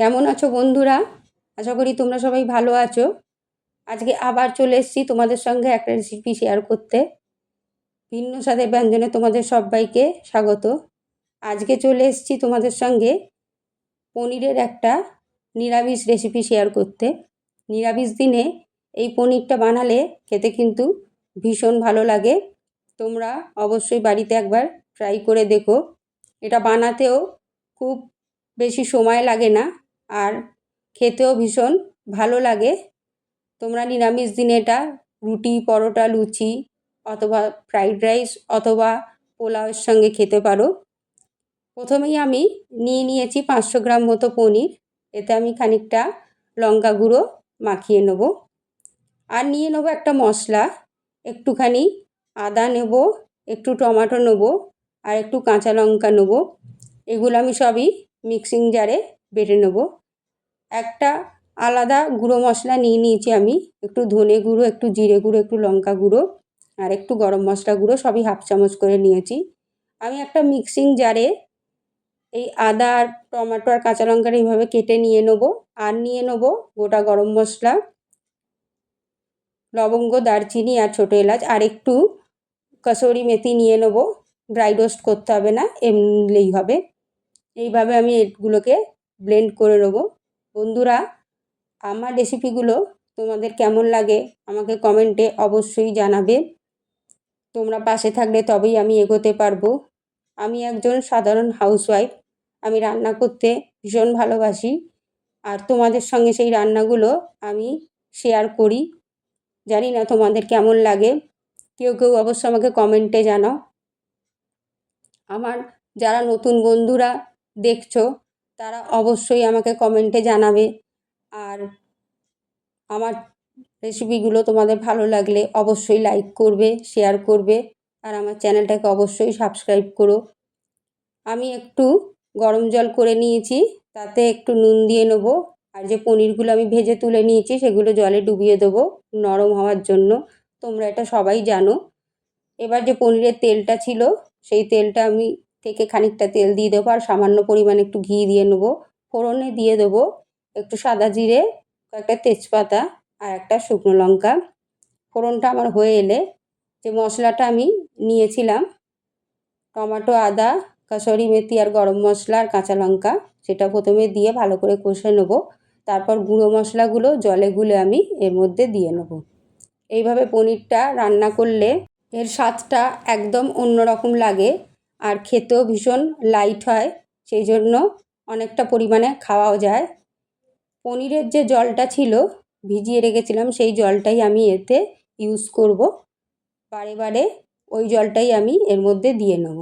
কেমন আছো বন্ধুরা? আশা করি তোমরা সবাই ভালো আছো। আজকে আবার চলে এসেছি তোমাদের সঙ্গে একটা রেসিপি শেয়ার করতে। ভিন্ন স্বাদের ব্যঞ্জনে তোমাদের সবাইকে স্বাগত। আজকে চলে এসেছি তোমাদের সঙ্গে পনিরের একটা নিরামিষ রেসিপি শেয়ার করতে। নিরামিষ দিনে এই পনিরটা বানালে খেতে কিন্তু ভীষণ ভালো লাগে। তোমরা অবশ্যই বাড়িতে একবার ট্রাই করে দেখো। এটা বানাতেও খুব বেশি সময় লাগে না। আর খেতেও ভীষণ ভালো লাগে। তোমরা নিরামিষ দিনে এটা রুটি, পরোটা, লুচি অথবা ফ্রাইড রাইস অথবা পোলাওয়ের সঙ্গে খেতে পারো। প্রথমেই আমি নিয়ে নিয়েছি পাঁচশো গ্রাম মতো পনির। এতে আমি খানিকটা লঙ্কা গুঁড়ো মাখিয়ে নেব। আর নিয়ে নেব একটা মশলা। একটুখানি আদা নেব, একটু টমাটো নেব আর একটু কাঁচা লঙ্কা নেব। এগুলো আমি সবই মিক্সিং জারে বেটে নেব। একটা আলাদা গুঁড়ো মশলা নিয়ে নিয়েছি আমি। একটু ধনে গুঁড়ো, একটু জিরে গুঁড়ো, একটু লঙ্কা গুঁড়ো আর একটু গরম মশলা গুঁড়ো সবই হাফ চামচ করে নিয়েছি। আমি একটা মিক্সিং জারে এই আদা আর টমেটো আর কাঁচা লঙ্কার এইভাবে কেটে নিয়ে নেব আর নিয়ে নেব গোটা গরম মশলা, লবঙ্গ, দারচিনি আর ছোটো এলাচ আর একটু কসুরি মেথি নিয়ে নেব। ড্রাই রোস্ট করতে হবে না এমনিলেই হবে। এইভাবে আমি এগুলোকে ব্লেন্ড করে নেব। বন্ধুরা, আমার রেসিপিগুলো তোমাদের কেমন লাগে আমাকে কমেন্টে অবশ্যই জানাবে। তোমরা পাশে থাকলে তবেই আমি এগোতে পারব। আমি একজন সাধারণ হাউসওয়াইফ আমি রান্না করতে ভীষণ ভালোবাসি। আর তোমাদের সঙ্গে সেই রান্নাগুলো আমি শেয়ার করি। জানি না তোমাদের কেমন লাগে, কেউ কেউ অবশ্য আমাকে কমেন্টে জানাও। আমার যারা নতুন বন্ধুরা দেখছ তারা অবশ্যই আমাকে কমেন্টে জানাবে। আর আমার রেসিপিগুলো তোমাদের ভালো লাগলে অবশ্যই লাইক করবে শেয়ার করবে, আর আমার চ্যানেলটাকে অবশ্যই সাবস্ক্রাইব করো। আমি একটু গরম জল করে নিয়েছি, তাতে একটু নুন দিয়ে নেব, আর যে পনিরগুলো আমি ভেজে তুলে নিয়েছি সেগুলো জলে ডুবিয়ে দেবো নরম হওয়ার জন্য। তোমরা এটা সবাই জানো। এবার যে পনিরের তেলটা ছিল, সেই তেলটা আমি থেকে খানিকটা তেল দিয়ে দেবো আর সামান্য পরিমাণে একটু ঘি দিয়ে নেব। ফোড়নে দিয়ে দেবো একটু সাদা জিরে, কয়েকটা তেজপাতা আর একটা শুকনো লঙ্কা। ফোড়নটা আমার হয়ে এলে যে মশলাটা আমি নিয়েছিলাম, টমাটো, আদা, কাসরি, মেথি আর গরম মশলা আর কাঁচা লঙ্কা, সেটা প্রথমে দিয়ে ভালো করে কষে নেব। তারপর গুঁড়ো মশলাগুলো জলে গুলে আমি এর মধ্যে দিয়ে নেব। এইভাবে পনিরটা রান্না করলে এর স্বাদটা একদম অন্যরকম লাগে। আর খেতেও ভীষণ লাইট হয়, সেই জন্য অনেকটা পরিমাণে খাওয়াও যায়। পনিরের যে জলটা ছিল, ভিজিয়ে রেখেছিলাম, সেই জলটাই আমি এতে ইউজ করব। বারে বারে ওই জলটাই আমি এর মধ্যে দিয়ে নেব।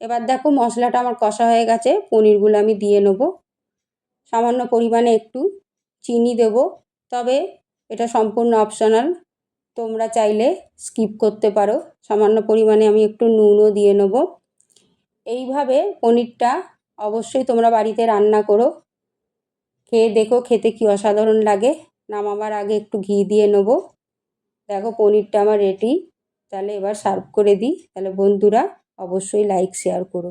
এবার দেখো মশলাটা আমার কষা হয়ে গেছে, পনিরগুলো আমি দিয়ে নেব। সামান্য পরিমাণে একটু চিনি দেব, তবে এটা সম্পূর্ণ অপশনাল তোমরা চাইলে স্কিপ করতে পারো। সামান্য পরিমাণে আমি একটু নুনও দিয়ে নেব। এইভাবে পনিরটা অবশ্যই তোমরা বাড়িতে রান্না করো। খেয়ে দেখো, খেতে কি অসাধারণ লাগে। নামাবার আগে একটু ঘি দিয়ে নেব। দেখো পনিরটা আমার রেডি তাহলে এবার সার্ভ করে দিই। তাহলে বন্ধুরা, অবশ্যই লাইক শেয়ার করো।